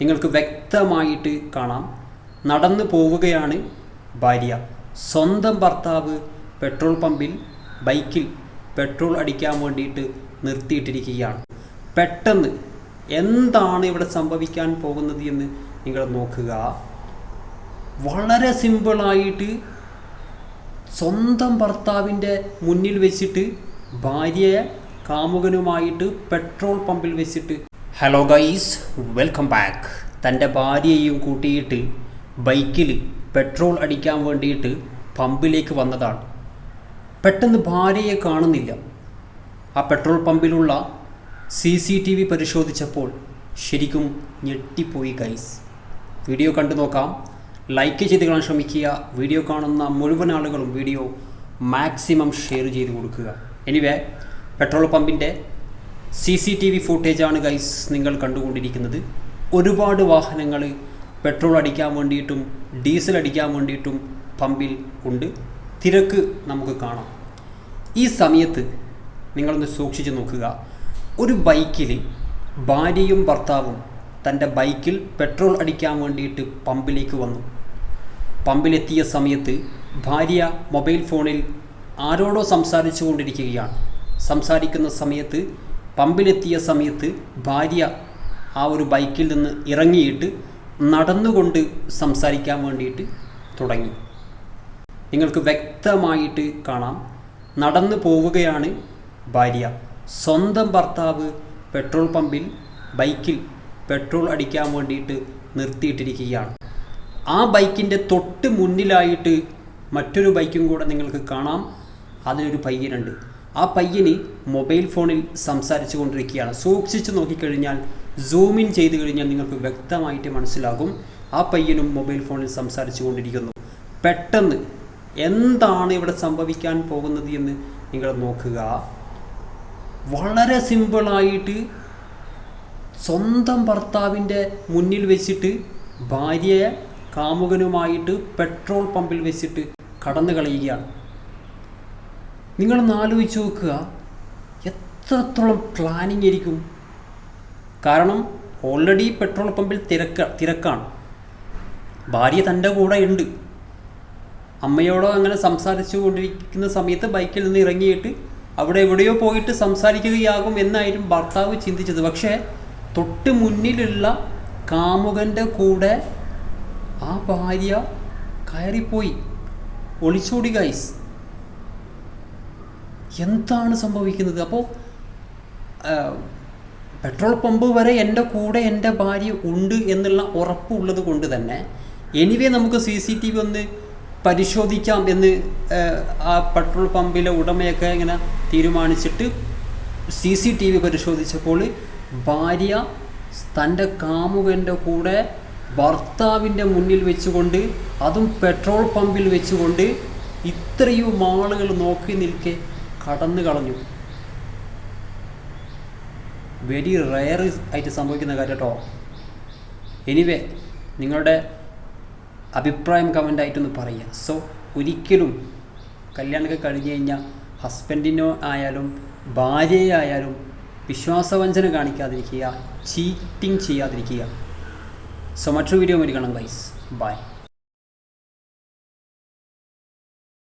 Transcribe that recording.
നിങ്ങൾക്ക് വ്യക്തമായിട്ട് കാണാം. നടന്നു പോവുകയാണ് ഭാര്യ. സ്വന്തം ഭർത്താവ് പെട്രോൾ പമ്പിൽ ബൈക്കിൽ പെട്രോൾ അടിക്കാൻ വേണ്ടിയിട്ട് നിർത്തിയിട്ടിരിക്കുകയാണ്. പെട്ടെന്ന് എന്താണ് ഇവിടെ സംഭവിക്കാൻ പോകുന്നത് എന്ന് നിങ്ങൾ നോക്കുക. വളരെ സിമ്പിളായിട്ട് സ്വന്തം ഭർത്താവിന്റെ മുന്നിൽ വെച്ചിട്ട് ഭാര്യയെ കാമുകനുമായിട്ട് പെട്രോൾ പമ്പിൽ വെച്ചിട്ട് ഹലോ ഗൈസ് വെൽക്കം ബാക്ക് തന്റെ ഭാര്യയെയും കൂട്ടിയിട്ട് ബൈക്കിൽ പെട്രോൾ അടിക്കാൻ വേണ്ടിയിട്ട് പമ്പിലേക്ക് വന്നതാണ്. പെട്ടെന്ന് ഭാര്യയെ കാണുന്നില്ല. ആ പെട്രോൾ പമ്പിലുള്ള സി സി ടി വി പരിശോധിച്ചപ്പോൾ ശരിക്കും ഞെട്ടിപ്പോയി ഗൈസ് വീഡിയോ കണ്ടു നോക്കാം. ലൈക്ക് ചെയ്ത് കാണാൻ ശ്രമിക്കുക. വീഡിയോ കാണുന്ന മുഴുവൻ ആളുകളും വീഡിയോ മാക്സിമം ഷെയർ ചെയ്ത് കൊടുക്കുക. എനിവേ പെട്രോൾ പമ്പിന്റെ സി സി ടി വി ഫുട്ടേജാണ് ഗൈസ് നിങ്ങൾ കണ്ടുകൊണ്ടിരിക്കുന്നത്. ഒരുപാട് വാഹനങ്ങൾ പെട്രോൾ അടിക്കാൻ വേണ്ടിയിട്ടും ഡീസൽ അടിക്കാൻ വേണ്ടിയിട്ടും പമ്പിൽ ഉണ്ട്. തിരക്ക് നമുക്ക് കാണാം. ഈ സമയത്ത് നിങ്ങളൊന്ന് സൂക്ഷിച്ച് നോക്കുക. ഒരു ബൈക്കിൽ ഭാര്യയും ഭർത്താവും തന്റെ ബൈക്കിൽ പെട്രോൾ അടിക്കാൻ വേണ്ടിയിട്ട് പമ്പിലേക്ക് വന്നു. പമ്പിലെത്തിയ സമയത്ത് ഭാര്യ മൊബൈൽ ഫോണിൽ ആരോടോ സംസാരിച്ചു കൊണ്ടിരിക്കുകയാണ് സംസാരിക്കുന്ന സമയത്ത് പമ്പിലെത്തിയ സമയത്ത് ഭാര്യ ആ ഒരു ബൈക്കിൽ നിന്ന് ഇറങ്ങിയിട്ട് നടന്നുകൊണ്ട് സംസാരിക്കാൻ വേണ്ടിയിട്ട് തുടങ്ങി. നിങ്ങൾക്ക് വ്യക്തമായിട്ട് കാണാം. നടന്നു പോവുകയാണ് ഭാര്യ. സ്വന്തം ഭർത്താവ് പെട്രോൾ പമ്പിൽ ബൈക്കിൽ പെട്രോൾ അടിക്കാൻ വേണ്ടിയിട്ട് നിർത്തിയിട്ടിരിക്കുകയാണ്. ആ ബൈക്കിന്റെ തൊട്ട് മുന്നിലായിട്ട് മറ്റൊരു ബൈക്കും കൂടെ നിങ്ങൾക്ക് കാണാം. അതിലൊരു പയ്യനുണ്ട്. ആ പയ്യന് മൊബൈൽ ഫോണിൽ സംസാരിച്ചു കൊണ്ടിരിക്കുകയാണ് സൂക്ഷിച്ച് നോക്കിക്കഴിഞ്ഞാൽ സൂം ഇൻ ചെയ്ത് കഴിഞ്ഞാൽ നിങ്ങൾക്ക് വ്യക്തമായിട്ട് മനസ്സിലാകും. ആ പയ്യനും മൊബൈൽ ഫോണിൽ സംസാരിച്ചു കൊണ്ടിരിക്കുന്നു പെട്ടെന്ന് എന്താണ് ഇവിടെ സംഭവിക്കാൻ പോകുന്നത് എന്ന് നിങ്ങൾ നോക്കുക. വളരെ സിമ്പിളായിട്ട് സ്വന്തം ഭർത്താവിന്റെ മുന്നിൽ വെച്ചിട്ട് ഭാര്യയെ കാമുകനുമായിട്ട് പെട്രോൾ പമ്പിൽ വെച്ചിട്ട് കടന്നു കളയുകയാണ് നിങ്ങളൊന്ന് ആലോചിച്ച് നോക്കുക. എത്രത്തോളം പ്ലാനിങ് ആയിരിക്കും? കാരണം ഓൾറെഡി പെട്രോൾ പമ്പിൽ തിരക്ക തിരക്കാണ്. ഭാര്യ തന്റെ കൂടെ ഉണ്ട്. അമ്മയോടോ അങ്ങനെ സംസാരിച്ചു കൊണ്ടിരിക്കുന്ന സമയത്ത് ബൈക്കിൽ നിന്ന് ഇറങ്ങിയിട്ട് അവിടെ എവിടെയോ പോയിട്ട് സംസാരിക്കുകയാകും എന്നായിരുന്നു ഭർത്താവ് ചിന്തിച്ചത്. പക്ഷേ തൊട്ട് മുന്നിലുള്ള കാമുകന്റെ കൂടെ ആ ഭാര്യ കയറിപ്പോയി. ഒളിച്ചോടി ഗൈസ് എന്താണ് സംഭവിക്കുന്നത്? അപ്പോൾ പെട്രോൾ പമ്പ് വരെ എന്റെ കൂടെ എന്റെ ഭാര്യ ഉണ്ട് എന്നുള്ള ഉറപ്പുള്ളത് കൊണ്ട് തന്നെ എനിവേ നമുക്ക് സി സി ടി വി ഒന്ന് പരിശോധിക്കാം എന്ന് ആ പെട്രോൾ പമ്പിലെ ഉടമയൊക്കെ ഇങ്ങനെ തീരുമാനിച്ചിട്ട് സി സി ടി വി പരിശോധിച്ചപ്പോൾ ഭാര്യ തന്റെ കാമുകന്റെ കൂടെ ഭർത്താവിന്റെ മുന്നിൽ വെച്ചുകൊണ്ട് അതും പെട്രോൾ പമ്പിൽ വെച്ചുകൊണ്ട് ഇത്രയും ആളുകൾ നോക്കി നിൽക്കെ കടന്നു കളഞ്ഞു. വെരി റയർ ആയിട്ട് സംഭവിക്കുന്ന കാര്യം കേട്ടോ എനിവേ നിങ്ങളുടെ അഭിപ്രായം കമന്റ് ആയിട്ടൊന്ന് പറയുക. സോ ഒരിക്കലും കല്യാണമൊക്കെ കഴിഞ്ഞ് കഴിഞ്ഞാൽ ഹസ്ബൻഡിനോ ആയാലും ഭാര്യയായാലും വിശ്വാസവഞ്ചന കാണിക്കാതിരിക്കുക ചീറ്റിംഗ് ചെയ്യാതിരിക്കുക. സോ മറ്റൊരു വീഡിയോ മേടിക്കണം ഗൈസ് ബൈ